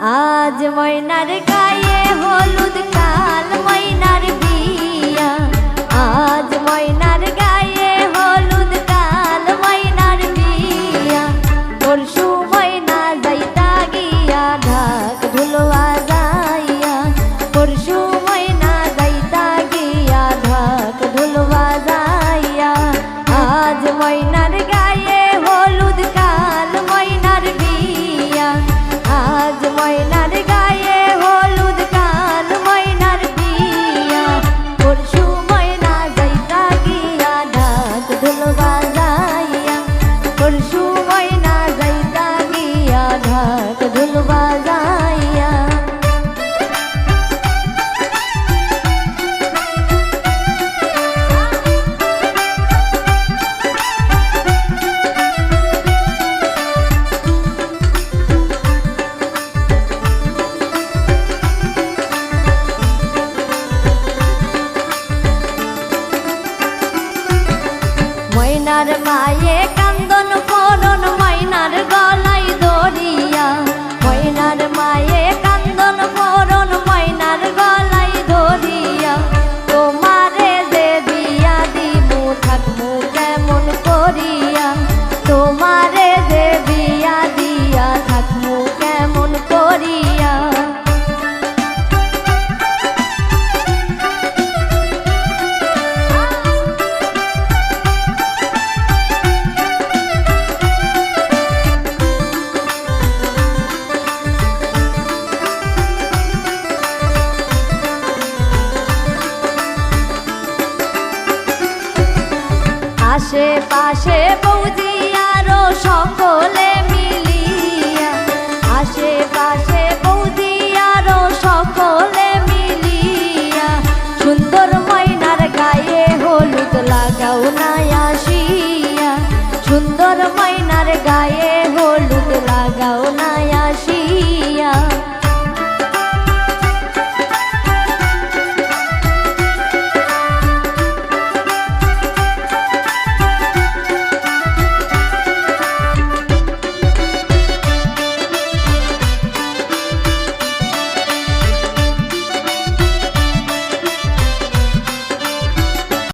আজ ময়নার গায়ে হলুদ, কাল ময়নার বিয়া। আজ ময়নার গায়ে হলুদ, কাল ময়নার বিয়া। পরশু ময়না যাইতা গিয়া, ঢাক ঢুলওয়া যাইয়া। পরশু ময়না যাইতা গিয়া, ঢাক ঢুলওয়া যাইয়া। আজ ময়নার গায়ে ময়নার মায়ে আশেপাশে বৌদি আরও সকলে মিলিয়া, আশেপাশে বৌদি আরও সকলে মিলিয়া, সুন্দর ময়নার গায়ে হলুদ লাগাও না আসিয়া, সুন্দর ময়নার গায়ে হলুদ লাগাও না